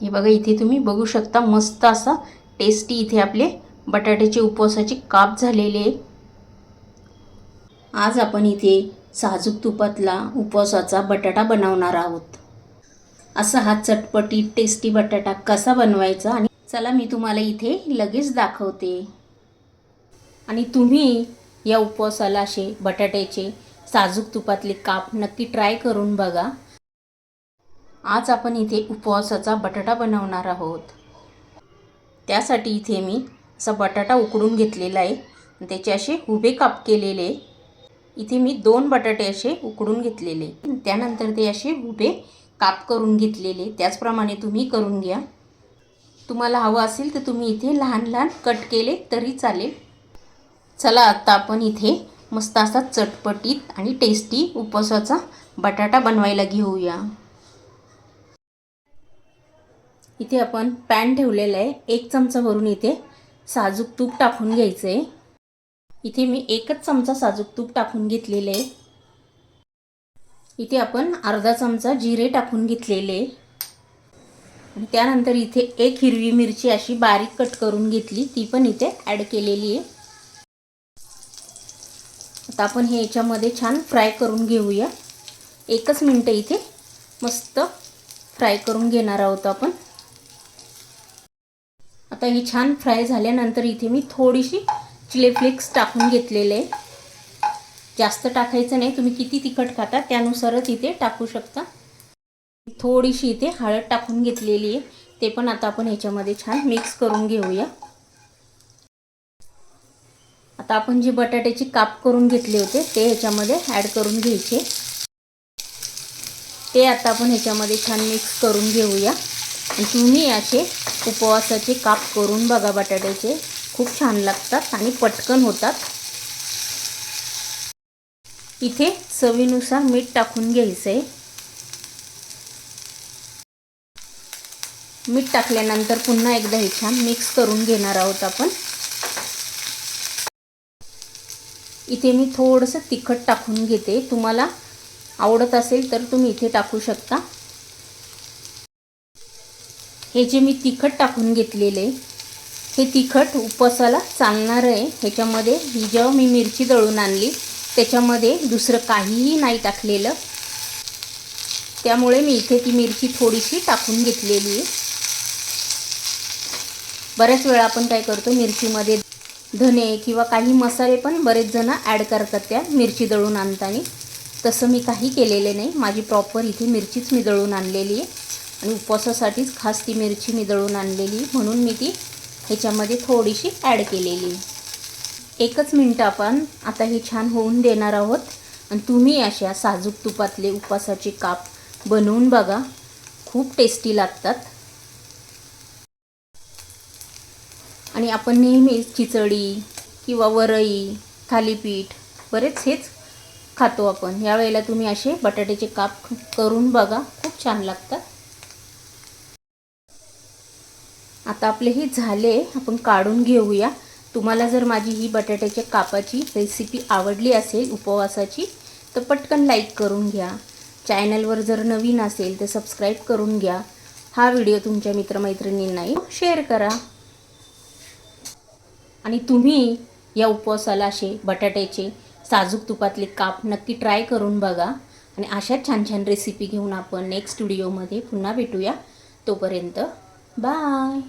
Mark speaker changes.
Speaker 1: हे बघा इथे तुम्ही बघू शकता मस्त असा टेस्टी इथे आपले बटाट्याचे उपवासाचे काप झालेले आहे. आज आपण इथे साजूक तुपातला उपवासाचा बटाटा बनवणार आहोत. असा हा चटपटी टेस्टी बटाटा कसा बनवायचा आणि चला मी तुम्हाला इथे लगेच दाखवते. आणि तुम्ही या उपवासाला असे बटाट्याचे साजूक तुपातले काप नक्की ट्राय करून बघा. आज आपण इथे उपवासाचा बटाटा बनवणार आहोत. त्यासाठी इथे मी असा बटाटा उकडून घेतलेला आहे. त्याचे असे उभे काप केलेले. इथे मी दोन बटाटे असे उकडून घेतलेले. त्यानंतर ते असे उभे काप करून घेतलेले. त्याचप्रमाणे तुम्ही करून घ्या. तुम्हाला हवं असेल तर तुम्ही इथे लहान लहान कट केले तरी चालेल. चला आत्ता आपण इथे मस्त असा चटपटीत आणि टेस्टी उपवासाचा बटाटा बनवायला घेऊया. इथे आपण पॅन ठेवलेलं आहे. एक चमचा भरून इथे साजूक तूप टाकून घ्यायचं आहे इथे मी एकच चमचा साजूक तूप टाकून घेतलेलं आहे. इथे आपण अर्धा चमचा जिरे टाकून घेतलेले आणि त्यानंतर इथे एक हिरवी मिरची अशी बारीक कट करून घेतली. ती पण इथे ॲड केलेली आहे. आता आपण हे याच्यामध्ये छान फ्राय करून घेऊया. एकच मिनटं इथे मस्त फ्राय करून घेणार आहोत आपण. आता ही छान फ्राय झाल्यानंतर इथे मी थोडीशी चिली फ्लेक्स टाकून घेतलेले. आहे जास्त टाकायचं नाही तुम्ही किती तिखट खाता त्यानुसारच इथे टाकू शकता. थोडीशी इथे हळद टाकून घेतलेली आहे ते पण आता आपण ह्याच्यामध्ये छान मिक्स करून घेऊया. आता आपण जे बटाट्याचे काप करून घेतले होते ते ह्याच्यामध्ये ॲड करून घ्यायचे. ते आता आपण ह्याच्यामध्ये छान मिक्स करून घेऊया. तुम्ही असे उपवासाचे काप करून बघा बटाट्याचे. खूप छान लागतात आणि पटकन होतात. इथे चवीनुसार मीठ टाकून घ्यायचं आहे मीठ टाकल्यानंतर पुन्हा एकदा हे छान मिक्स करून घेणार आहोत आपण. इथे मी थोडंसं तिखट टाकून घेते. तुम्हाला आवडत असेल तर तुम्ही इथे टाकू शकता. हे जे मी तिखट टाकून घेतलेले हे तिखट उपवासाला चालणार आहे. ह्याच्यामध्ये ही जेव्हा मी मिरची दळून आणली त्याच्यामध्ये दुसरं काहीही नाही टाकलेलं. त्यामुळे मी इथे ती मिरची थोडीशी टाकून घेतलेली आहे. बऱ्याच वेळा आपण काय करतो मिरचीमध्ये धने किंवा काही मसाले पण बरेच जण ॲड करतात त्या मिरची दळून आणताना. तसं मी काही केलेले नाही. माझी प्रॉपर इथे मिरचीच मी दळून आणलेली आहे. आणि उपवासासाठीच खास ती मिरची मी दळून आणलेली. म्हणून मी ती ह्याच्यामध्ये थोडीशी ॲड केलेली. एकच मिनटं आपण आता हे छान होऊन देणार आहोत. आणि तुम्ही अशा साजूक तुपातले उपवासाचे काप बनवून बघा. खूप टेस्टी लागतात. आणि आपण नेहमीच खिचडी किंवा वरई थालीपीठ बरेच हेच खातो आपण. यावेळेला तुम्ही असे बटाट्याचे काप करून बघा. खूप छान लागतात. आता आपले हे झाले आपण काढून घेऊया. तुम्हाला जर माझी ही बटाट्याच्या कापाची रेसिपी आवडली असेल उपवासाची तर पटकन लाईक करून घ्या. चॅनलवर जर नवीन असेल तर सबस्क्राईब करून घ्या. हा व्हिडिओ तुमच्या मित्रमैत्रिणींनाही शेअर करा. आणि तुम्ही या उपवासाला असे बटाट्याचे साजूक तुपातले काप नक्की ट्राय करून बघा. आणि अशाच छान छान रेसिपी घेऊन आपण नेक्स्ट व्हिडिओमध्ये पुन्हा भेटूया. तोपर्यंत बाय